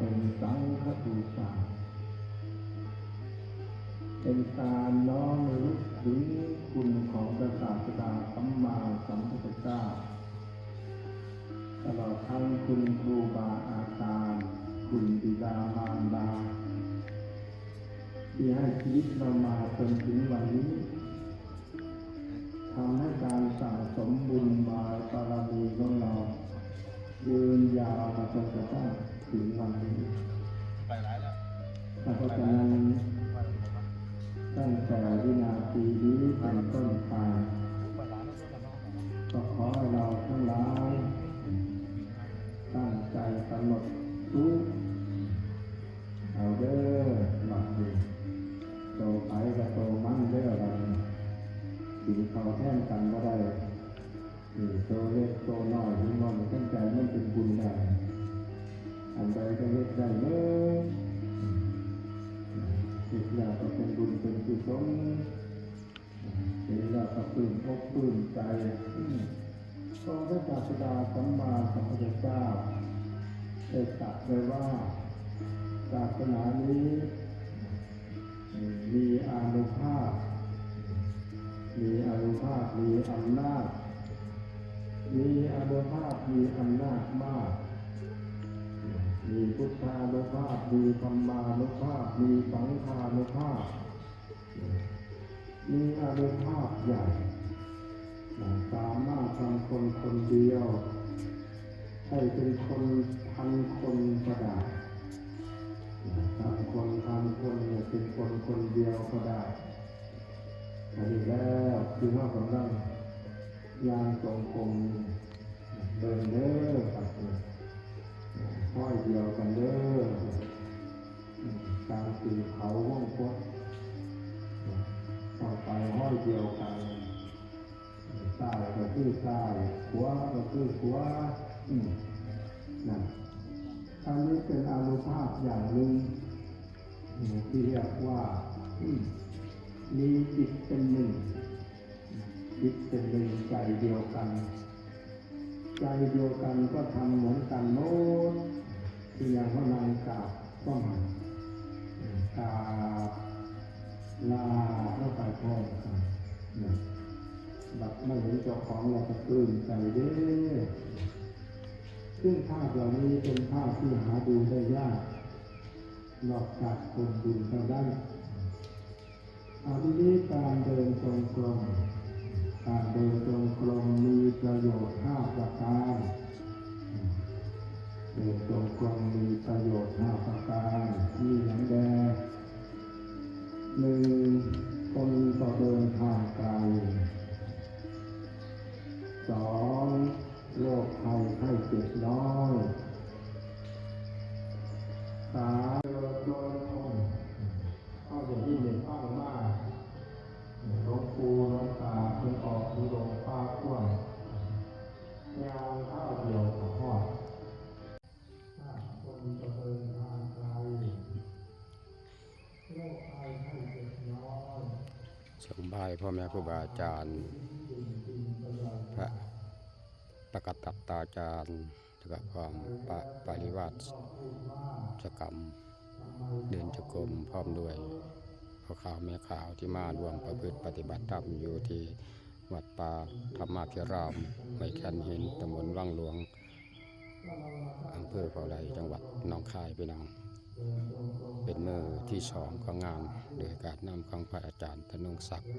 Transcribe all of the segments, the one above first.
เป็นสังฆบูชา เป็นการน้อมระลึกถึงคุณของพระศาสดาสัมมาสัมพุทธเจ้า ตลอดทั้งคุณครูบาอาจารย์คุณบิดามารดาที่ให้ชีวิตเรามาจนถึงวันนี้ทำให้การสั่งสมบุญบารบารมี อนุภาพมีอำนาจ มีอนุภาพมีอำนาจมาก มีพุทธานุภาพมีธรรมานุภาพมีสังฆานุภาพ มีอนุภาพใหญ่สามารถทำคนคนเดียวให้เป็นคนพันคนก็ได้ทำคนทำคนเนี่ยเป็นคนคนเดียวก็ได้อันนี้แล้ว คือว่ากำลังยางตรงกลมเดินเด้อครับห้อยเดียวกันเด้อการตีเขาว่องกดต่อไปห้อยเดียวกันซ้ายก็คือซ้ายขวาก็คือขวาอืมนั่นอันนี้เป็นอานุภาพอย่างหนึ่งที่เรียกว่ามีจิตเป็นหนึ่ง จิตเป็นหนึ่งใจเดียวกัน ใจเดียวกันก็ทำเหมือนกันโน้ตที่อย่างพระนางกาบก็มากาบลาแล้วไปพร้อมกันแบบไม่เห็นเจ้าของเราก็ปลื้มใจเด้ซึ่งภาพเหล่านี้เป็นภาพที่หาดูได้ยากนอกจากคนบุญเท่านั้นอาทีนี้การเดินตรงกลม การเดินตรงกลมมีประโยชน์ห้าประการเดินตรงกลมมีประโยชน์ห้าประการมีหลังแดงหนึ่งคนต่อเดินทางไกลสองโรคภัยไข้เจ็บน้อย พ่อแม่ครูบาอาจารย์พระปกตัตตาจารย์แล้วก็พร้อมปปริวัติจกรรม เดินจกรมพร้อมด้วยพ่อข่าวแม่ข่าวที่มารวมประพฤติปฏิบัติธรรมอยู่ที่วัดป่าธรรมาภิรามไว้แคนหินตำบลวังหลวงอำเภอเขาไหลจังหวัดหนองคายพี่น้อง เป็นมือที่สองของงานโดยการนำของพระอาจารย์ธนงศักดิ์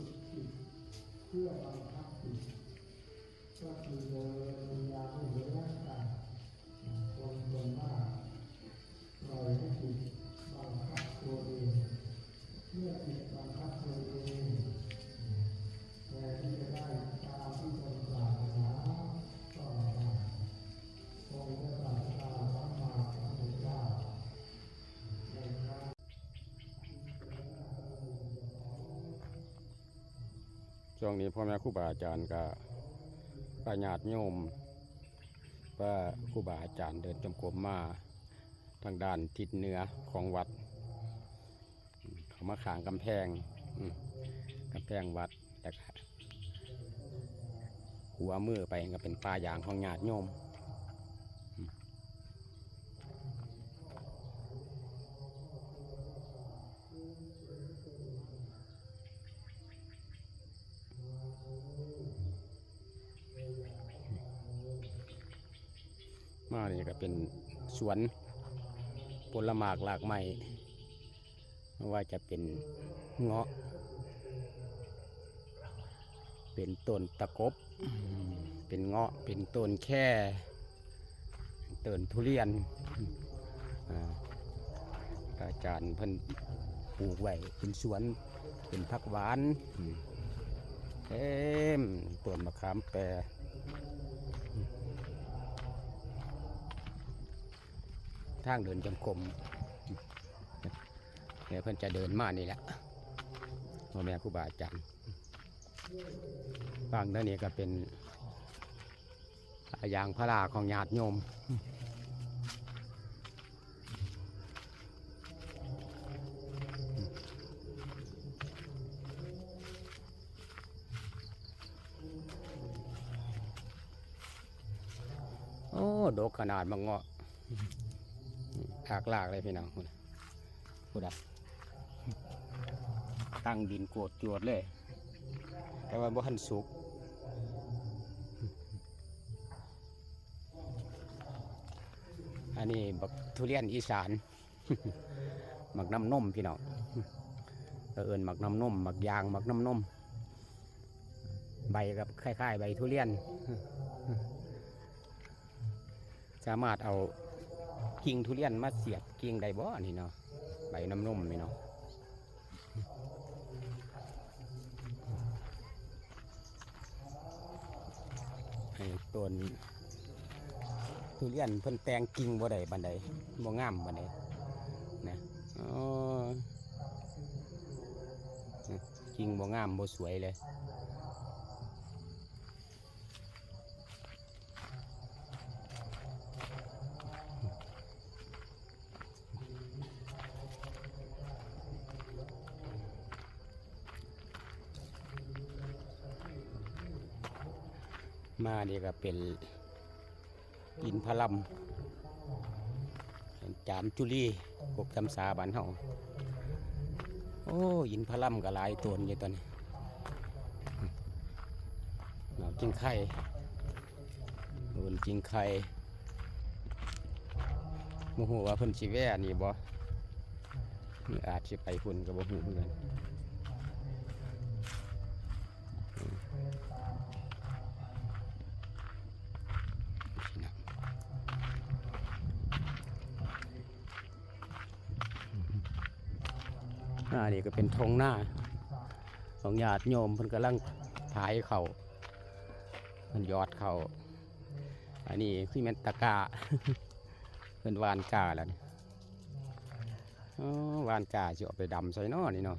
ฝึกจิตเพื่อบังคับจิตก็คือเดินวิญญาณให้เห็นร่างกายคนคนมากปล่อยให้จิตบังคับตัวเองเมื่อจิต ช่วงนี้พ่อแม่ครูบาอาจารย์ก็ประญาติโยมว่าครูบาอาจารย์เดินจมกรมมาทางด้านทิศเหนือของวัด เขามาขางกำแพงกำแพงวัดแต่หัวมือไปก็เป็นป่ายางของญาติโยม มานี่ก็เป็นสวนผลหมากหลากไม้ไม่ว่าจะเป็นเงาะ เป็นต้นตะกบ เป็นเงาะ เป็นต้นแค่ต้นทุเรียนอาจารย์เพิ่นปลูกไว้เป็นสวนเป็นพักหวานอืมเต็มต้นมะขามแปรอืม ทางเดินจงกรมอืมเดี๋ยวเพิ่อนจะเดินมานี่แหละพ่อแม่ครูบาอาจารย์ฝั่งด้านนี้ก็เป็นยางพาราของญาติโยมโอ้ดกขนาดมังเงาะ หากลากเลยพี่น้องพูดพูดอะตั้งดินโกดจวดเลย แต่ว่าบ่ทันสุกอันนี้บักทุเรียนอีสานหมักน้ำนมพี่น้องเอิญหมักน้ำนมหมักยางหมักน้ำนมใบกับคล้ายๆ ใบทุเรียน สามารถเอา กิ่งทุเรียนมาเสียบกิ่งใดบ่นี่เนาะใบน้ำนมนี่เนาะให้ต้นทุเรียนเพิ่นแตงกิ่งบ่ได้บันไดบ่งามบันไดนะอ๋อจริงบ่งามบ่สวยเลย มานี่ก็เป็นอินพลัมจามจุลีกกจำสาบ้านเฮาโอ้อินพลัมก็หลายตัวอยู่ตอนนี้หนาวจริงไข่โดนจิงไข่โมโหว่าเพิ่นสิแว่นี่บ่นี่อาจสิไปพุ่นก็บ่ฮู้เหมือนกันานี่ก็เป็นทงหน้า ของญาติโยมเพิ่นกำลังถ่ายเขามันยอดเขาอันนี้คือแมนตะกาเพิ่นวานกาแล้วนี่อ๋อวานกาจะเอาไปดำใส่นอนี่เนาะ